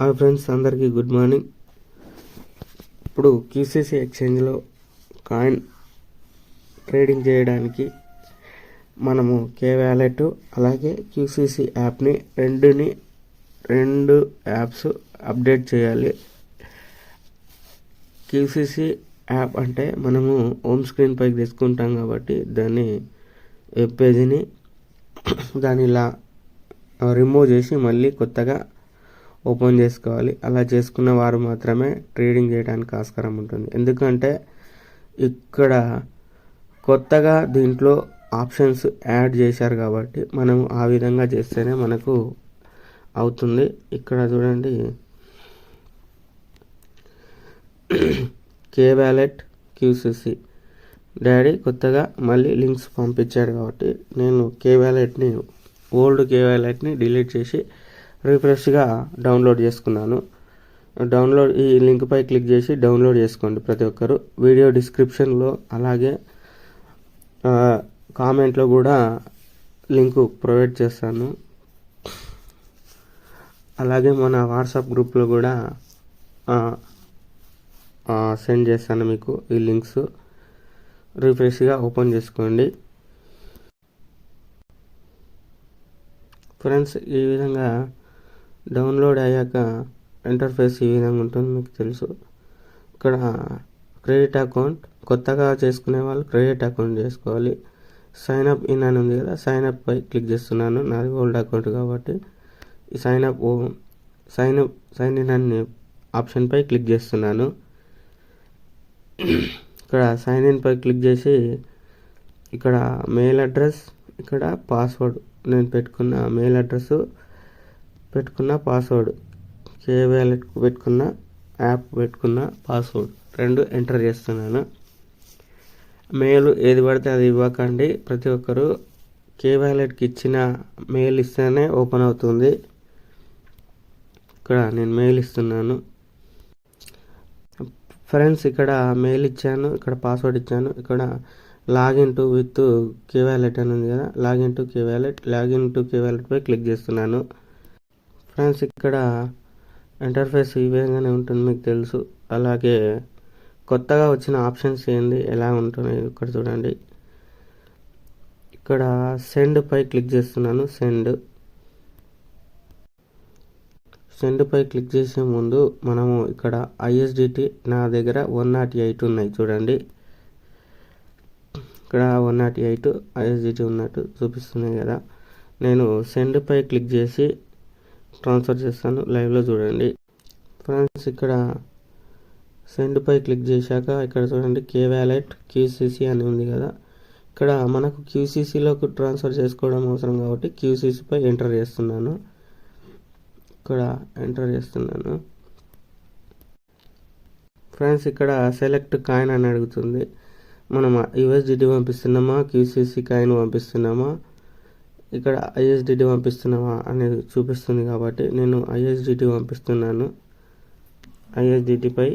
Hi friends అందరికీ good morning. ఇప్పుడు QCC ఎక్స్చేంజ్లో కాయిన్ ట్రేడింగ్ చేయడానికి మనము కే వ్యాలెట్ అలాగే క్యూసీసీ యాప్ని రెండుని రెండు యాప్స్ అప్డేట్ చేయాలి. క్యూసీసీ యాప్ అంటే మనము హోమ్ స్క్రీన్ పైకి తీసుకుంటాం కాబట్టి దాన్ని వెబ్ పేజీని దాని ఇలా రిమూవ్ చేసి మళ్ళీ కొత్తగా ఓపెన్ చేసుకోవాలి. అలా చేసుకున్న వారు మాత్రమే ట్రేడింగ్ చేయడానికి ఆస్కారం ఉంటుంది. ఎందుకంటే ఇక్కడ కొత్తగా దీంట్లో ఆప్షన్స్ యాడ్ చేశారు కాబట్టి మనం ఆ విధంగా చేస్తేనే మనకు అవుతుంది. ఇక్కడ చూడండి. కే వ్యాలెట్ క్యూసిసి. డాడీ కొత్తగా మళ్ళీ లింక్స్ పంపించాడు కాబట్టి నేను కే వ్యాలెట్ని ఓల్డ్ కే వ్యాలెట్ని డిలీట్ చేసి రిఫ్రెష్గా డౌన్లోడ్ చేసుకున్నాను. డౌన్లోడ్ ఈ లింక్పై క్లిక్ చేసి డౌన్లోడ్ చేసుకోండి ప్రతి ఒక్కరు. వీడియో డిస్క్రిప్షన్లో అలాగే కామెంట్లో కూడా లింకు ప్రొవైడ్ చేస్తాను. అలాగే మన వాట్సాప్ గ్రూప్లో కూడా సెండ్ చేస్తాను మీకు ఈ లింక్స్. రిఫ్రెష్గా ఓపెన్ చేసుకోండి. ఫ్రెండ్స్ ఈ విధంగా డౌన్లోడ్ అయ్యాక ఇంటర్ఫేస్ ఈ విధంగా ఉంటుంది మీకు తెలుసు. ఇక్కడ క్రెడిట్ అకౌంట్ కొత్తగా చేసుకునే వాళ్ళు క్రెడిట్ అకౌంట్ చేసుకోవాలి. సైన్ అప్ ఇన్ అని ఉంది కదా సైన్ అప్ పై క్లిక్ చేస్తున్నాను. నాది ఓల్డ్ అకౌంట్ కాబట్టి ఈ sign up sign up sign in అనే ఆప్షన్పై క్లిక్ చేస్తున్నాను. ఇక్కడ సైన్ ఇన్ పై క్లిక్ చేసి ఇక్కడ మెయిల్ అడ్రస్ ఇక్కడ పాస్వర్డ్ నేను పెట్టుకున్న మెయిల్ అడ్రస్ పెట్టుకున్న పాస్వర్డ్ కే వ్యాలెట్ పెట్టుకున్న యాప్ పెట్టుకున్న పాస్వర్డ్ రెండు ఎంటర్ చేస్తున్నాను. మెయిల్ ఏది పడితే అది ఇవ్వకండి. ప్రతి ఒక్కరు కే వ్యాలెట్కి ఇచ్చిన మెయిల్ ఇస్తేనే ఓపెన్ అవుతుంది. ఇక్కడ నేను మెయిల్ ఇస్తున్నాను. ఫ్రెండ్స్ ఇక్కడ మెయిల్ ఇచ్చాను. ఇక్కడ పాస్వర్డ్ ఇచ్చాను. ఇక్కడ login to with K wallet అని ఉంది కదా. Login to K wallet login to K వ్యాలెట్పై click చేస్తున్నాను. ఫ్రెండ్స్ ఇక్కడ ఇంటర్ఫేస్ ఈ విధంగానే ఉంటుంది మీకు తెలుసు. అలాగే కొత్తగా వచ్చిన ఆప్షన్స్ ఏంది ఎలా ఉంటున్నాయి ఇక్కడ చూడండి. ఇక్కడ సెండ్ పై క్లిక్ చేస్తున్నాను సెండ్. సెండ్ పై క్లిక్ చేసే ముందు మనము ఇక్కడ ఐఎస్డిటి నా దగ్గర వన్ నాట్ ఎయిట్ ఉన్నాయి చూడండి. ఇక్కడ వన్ నాట్ ఎయిట్ ఐఎస్డిటి ఉన్నట్టు చూపిస్తున్నాయి కదా. నేను సెండ్ పై క్లిక్ చేసి ట్రాన్స్ఫర్ చేస్తాను. లైవ్లో చూడండి. ఫ్రెండ్స్ ఇక్కడ సెండ్పై క్లిక్ చేశాక ఇక్కడ చూడండి కే వ్యాలెట్ క్యూసీసీ అని ఉంది కదా. ఇక్కడ మనకు క్యూసీసీలోకి ట్రాన్స్ఫర్ చేసుకోవడం అవసరం కాబట్టి క్యూసీసీపై ఎంటర్ చేస్తున్నాను. ఇక్కడ ఎంటర్ చేస్తున్నాను. ఫ్రెండ్స్ ఇక్కడ సెలెక్ట్ కాయిన్ అని అడుగుతుంది. మనం యూఎస్డిటి పంపిస్తున్నామా? క్యూసీసీ కాయిన్ పంపిస్తున్నామా? ఇక్కడ ఐఎస్డిటి పంపిస్తున్నావా అనేది చూపిస్తుంది కాబట్టి నేను ఐఎస్డిటి పంపిస్తున్నాను. ఐఎస్డిటిపై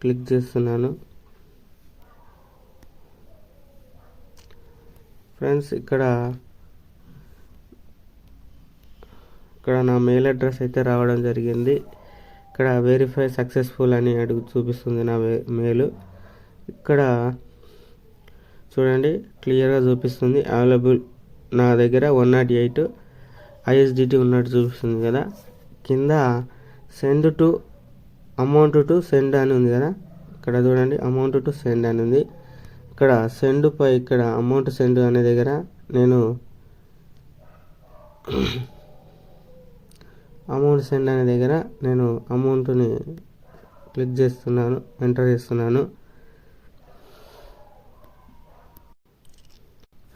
క్లిక్ చేస్తున్నాను. ఫ్రెండ్స్ ఇక్కడ ఇక్కడ నా మెయిల్ అడ్రస్ అయితే రావడం జరిగింది. ఇక్కడ వెరిఫై సక్సెస్ఫుల్ అని అడుగు చూపిస్తుంది నా మెయిల్. ఇక్కడ చూడండి క్లియర్గా చూపిస్తుంది. అవైలబుల్ నా దగ్గర వన్ నాట్ ఎయిట్ ఐఎస్డిటీ ఉన్నట్టు చూపిస్తుంది కదా. కింద send to amount to send అని ఉంది కదా. ఇక్కడ చూడండి అమౌంట్ టు సెండ్ అని ఉంది. ఇక్కడ సెండ్ పై ఇక్కడ అమౌంట్ సెండ్ అనే దగ్గర నేను అమౌంట్ సెండ్ అనే దగ్గర నేను అమౌంట్ని క్లిక్ చేస్తున్నాను ఎంటర్ చేస్తున్నాను.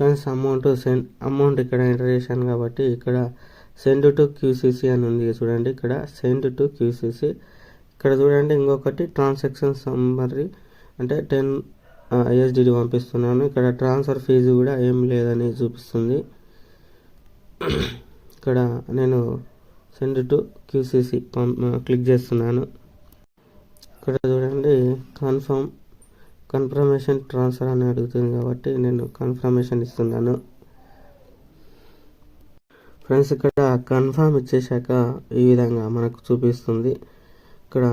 ఫ్రెండ్స్ అమౌంట్ సెండ్ అమౌంట్ ఇక్కడ ఎంటర్ చేశాను కాబట్టి ఇక్కడ సెండ్ టు క్యూసీసీ అని ఉంది చూడండి ఇక్కడ సెండ్ టు క్యూసీసీ ఇక్కడ చూడండి ఇంకొకటి ట్రాన్సాక్షన్ సమ్మరీ అంటే టెన్ ఐఎస్డిడి పంపిస్తున్నాను. ఇక్కడ ట్రాన్స్ఫర్ ఫీజు కూడా ఏం లేదని చూపిస్తుంది. ఇక్కడ నేను సెండ్ టు క్యూసీసీ క్లిక్ చేస్తున్నాను. ఇక్కడ చూడండి కన్ఫర్మ్ కన్ఫర్మేషన్ ట్రాన్స్ఫర్ అని అడుగుతుంది కాబట్టి నేను కన్ఫర్మేషన్ ఇస్తున్నాను. ఫ్రెండ్స్ ఇక్కడ కన్ఫర్మ్ ఇచ్చేసాక ఈ విధంగా మనకు చూపిస్తుంది. ఇక్కడ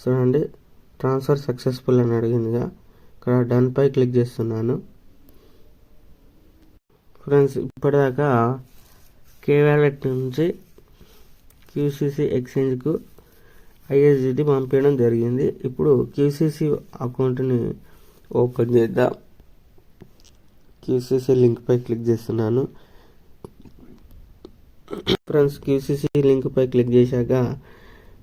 చూడండి ట్రాన్స్ఫర్ సక్సెస్ఫుల్ అని అడిగిందిగా. ఇక్కడ డన్ పై క్లిక్ చేస్తున్నాను. ఫ్రెండ్స్ ఇప్పటిదాకా కే వ్యాలెట్ నుంచి క్యూసీసీ ఎక్స్చేంజ్కు ఐఎస్డిటి పంపించడం జరిగింది. ఇప్పుడు క్యూసీసీ అకౌంట్ని ఓపెన్ చేద్దాం. క్యూసీసీ లింక్పై క్లిక్ చేస్తున్నాను. ఫ్రెండ్స్ క్యూసీసీ లింక్పై క్లిక్ చేశాక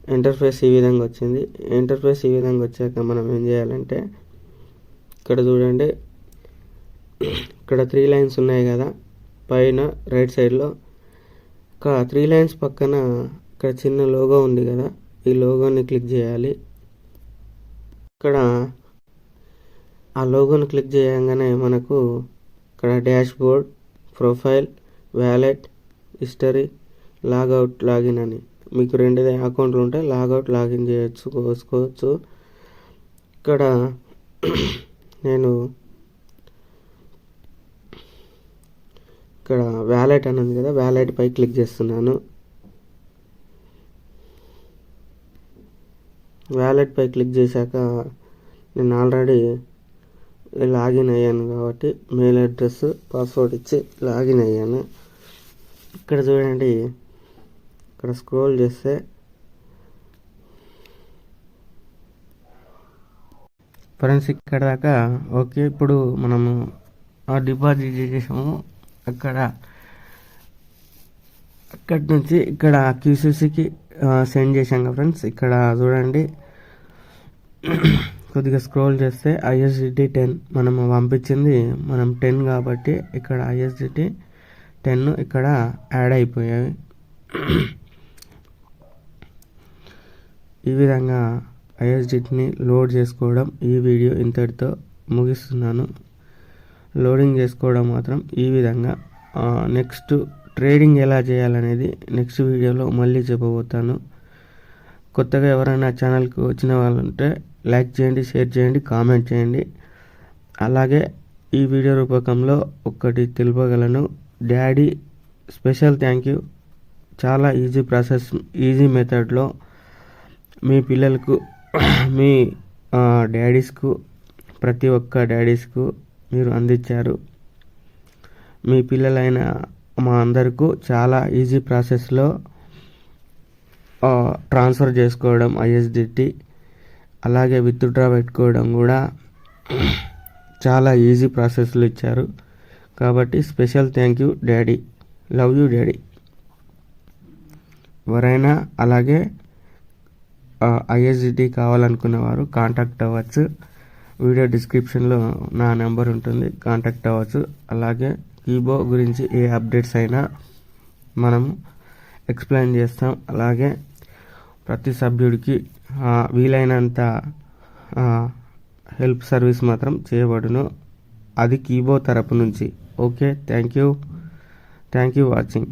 ఇంటర్ఫేస్ ఈ విధంగా వచ్చింది. ఇంటర్ఫేస్ ఈ విధంగా వచ్చాక మనం ఏం చేయాలంటే ఇక్కడ చూడండి. ఇక్కడ త్రీ లైన్స్ ఉన్నాయి కదా. పైన రైట్ సైడ్లో. ఒక త్రీ లైన్స్ పక్కన ఇక్కడ చిన్న లోగో ఉంది కదా. ఈ లోగోని క్లిక్ చేయాలి. ఇక్కడ ఆ లోగోని క్లిక్ చేయగానే మనకు ఇక్కడ dashboard profile wallet history logout login అని. మీకు రెండు అకౌంట్లు ఉంటే లాగౌట్ లాగిన్ చేయొచ్చు కోసుకోవచ్చు. ఇక్కడ నేను ఇక్కడ వ్యాలెట్ అని ఉంది కదా వ్యాలెట్ పై క్లిక్ చేస్తున్నాను. వ్యాలెట్పై క్లిక్ చేశాక నేను ఆల్రెడీ లాగిన్ అయ్యాను కాబట్టి మెయిల్ అడ్రస్ పాస్వర్డ్ ఇచ్చి లాగిన్ అయ్యాను. ఇక్కడ చూడండి ఇక్కడ స్క్రోల్ చేస్తే ఫ్రెండ్స్ ఇక్కడ దాకా ఓకే ఇప్పుడు మనము డిపాజిట్ చేసాము అక్కడ అక్కడి నుంచి ఇక్కడ క్యూసీసీకి సెండ్ చేశాం కదా ఫ్రెండ్స్ ఇక్కడ చూడండి. కొద్దిగా స్క్రోల్ చేస్తే ఐఎస్డిటీ టెన్ మనం పంపించింది. మనం టెన్ కాబట్టి ఇక్కడ ఐఎస్డిటీ టెన్ ఇక్కడ యాడ్ అయిపోయాయి. ఈ విధంగా ఐఎస్డిటీని లోడ్ చేసుకోవడం ఈ వీడియో ఇంతటితో ముగిస్తున్నాను. లోడింగ్ చేసుకోవడం మాత్రం ఈ విధంగా. నెక్స్ట్ ట్రేడింగ్ ఎలా చేయాలనేది నెక్స్ట్ వీడియోలో మళ్ళీ చెప్పబోతాను. కొత్తగా ఎవరైనా ఛానల్కి వచ్చిన వాళ్ళు ఉంటే లైక్ చేయండి షేర్ చేయండి కామెంట్ చేయండి. అలాగే ఈ వీడియో రూపకంలో ఒక్కటి తెలుపగలను. Daddy special thank you. చాలా ఈజీ ప్రాసెస్ ఈజీ మెథడ్లో మీ పిల్లలకు మీ డాడీస్కు ప్రతి ఒక్క డాడీస్కు మీరు అందించారు. మీ పిల్లలైన మా అందరికీ చాలా ఈజీ ప్రాసెస్లో ట్రాన్స్ఫర్ చేసుకోవడం ఐఎస్డిటి అలాగే విత్డ్రా పెట్టుకోవడం కూడా చాలా ఈజీ ప్రాసెస్లు ఇచ్చారు. కాబట్టి special thank you daddy love you daddy ఎవరైనా అలాగే ఐఎస్డిటి కావాలనుకున్న వారు కాంటాక్ట్ అవ్వచ్చు. వీడియో డిస్క్రిప్షన్లో నా నెంబర్ ఉంటుంది. కాంటాక్ట్ అవ్వచ్చు. అలాగే కీబో గురించి ఏ అప్డేట్స్ అయినా మనము ఎక్స్ప్లెయిన్ చేస్తాం. అలాగే ప్రతి సభ్యుడికి వీలైనంత హెల్ప్ సర్వీస్ మాత్రం చేయబడును. అది కీబో తరపు నుంచి. Okay thank you thank you watching